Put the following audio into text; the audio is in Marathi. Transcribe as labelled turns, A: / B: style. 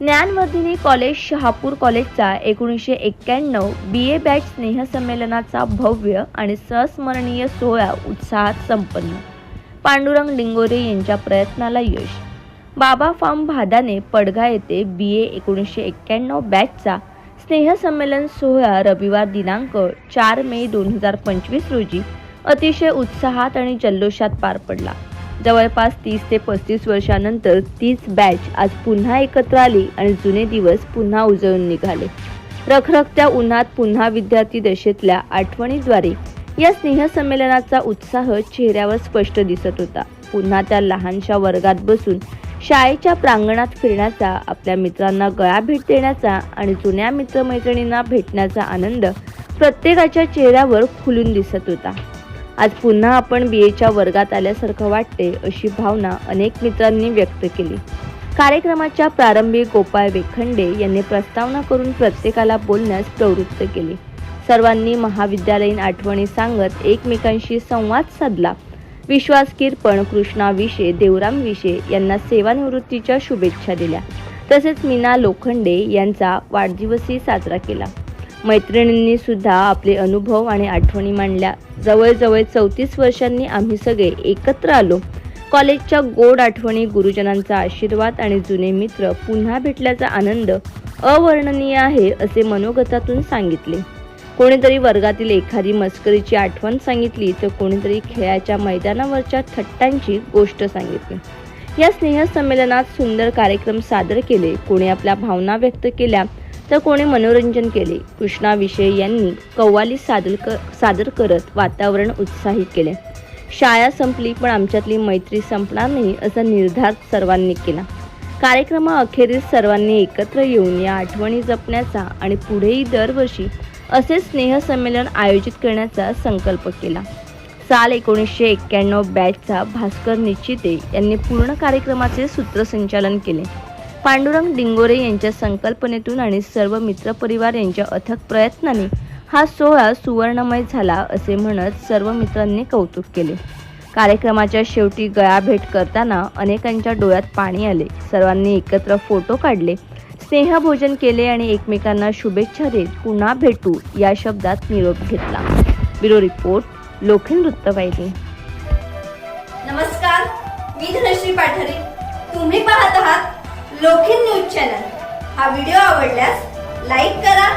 A: ज्ञानवर्धिनी कॉलेज शहापूर कॉलेजचा एकोणीसशे एक्क्याण्णव बी ए बॅच स्नेहसंमेलनाचा भव्य आणि संस्मरणीय सोहळा उत्साहात संपन्न. पांडुरंग लिंगोरे यांच्या प्रयत्नाला यश. बाबा फार्म भादाने पडघा येथे बी ए एकोणीसशे एक्क्याण्णव बॅचचा स्नेहसंमेलन सोहळा रविवार दिनांक चार मे दोन हजार पंचवीस रोजी अतिशय उत्साहात आणि जल्लोषात पार पडला. जवळपास तीस ते पस्तीस वर्षानंतर तीच बॅच आज पुन्हा एकत्र आली आणि जुने दिवस पुन्हा उजळून निघाले. रखरखत्या उन्हात पुन्हा विद्यार्थी दशेतल्या आठवणीद्वारे या स्नेहसंमेलनाचा उत्साह चेहऱ्यावर स्पष्ट दिसत होता. पुन्हा त्या लहानशा वर्गात बसून शाळेच्या प्रांगणात फिरण्याचा आपल्या मित्रांना गळा भेट देण्याचा आणि जुन्या मित्रमैत्रिणींना भेटण्याचा आनंद प्रत्येकाच्या चेहऱ्यावर खुलून दिसत होता. आज पुन्हा आपण बी एच्या वर्गात आल्यासारखं वाटते अशी भावना अनेक मित्रांनी व्यक्त केली. कार्यक्रमाच्या प्रारंभी गोपाळ वेखंडे यांनी प्रस्तावना करून प्रत्येकाला बोलण्यास प्रवृत्त केले. सर्वांनी महाविद्यालयीन आठवणी सांगत एकमेकांशी संवाद साधला. विश्वास किरपण कृष्णा विशे देवराम विशे यांना सेवानिवृत्तीच्या शुभेच्छा दिल्या. तसेच मीना लोखंडे यांचा वाढदिवसही साजरा केला. मैत्रिणींनी सुद्धा आपले अनुभव आणि आठवणी मांडल्या. जवळजवळ चौतीस वर्षांनी आम्ही सगळे एकत्र आलो. कॉलेजच्या गोड आठवणी गुरुजनांचा आशीर्वाद आणि जुने मित्र पुन्हा भेटल्याचा आनंद अवर्णनीय आहे असे मनोगतातून सांगितले. कोणीतरी वर्गातील एखादी मस्करीची आठवण सांगितली तर कोणीतरी खेळाच्या मैदानावरच्या थट्टांची गोष्ट सांगितली. या स्नेहसंमेलनात सुंदर कार्यक्रम सादर केले. कोणी आपल्या भावना व्यक्त केल्या. तर कोणी मनोरंजन केले. कृष्णा विषय यांनी कव्वाली सादर क सादर करत वातावरण उत्साहित केले. शाळा संपली पण आमच्यातली मैत्री संपणार नाही असा निर्धार सर्वांनी केला. कार्यक्रमाअखेरीस सर्वांनी एकत्र येऊन या आठवणी जपण्याचा आणि पुढेही दरवर्षी असे स्नेहसंमेलन आयोजित करण्याचा संकल्प केला. साल एकोणीसशे एक्क्याण्णव बॅचचा भास्कर निश्चिते यांनी पूर्ण कार्यक्रमाचे सूत्रसंचालन केले. पांडुरंग डिंगोरे यांच्या संकल्पनेतून आणि सर्व मित्रपरिवार यांच्या अथक प्रयत्नांनी हा सोहळा सुवर्णमय झाला असे म्हणत सर्व मित्रांनी कौतुक केले. कार्यक्रमाच्या शेवटी गळाभेट करताना अनेकांच्या डोळ्यात पाणी आले. सर्वांनी एकत्र फोटो काढले. स्नेहभोजन केले आणि एकमेकांना शुभेच्छा देत पुन्हा भेटू या शब्दात निरोप घेतला. ब्युरो रिपोर्ट लोखंड वृत्तवाहिनी.
B: नमस्कार. मी धनश्री पाठारे. लोखिल लोखिन न्यूज चॅनल. हा व्हिडिओ आवडल्यास लाईक करा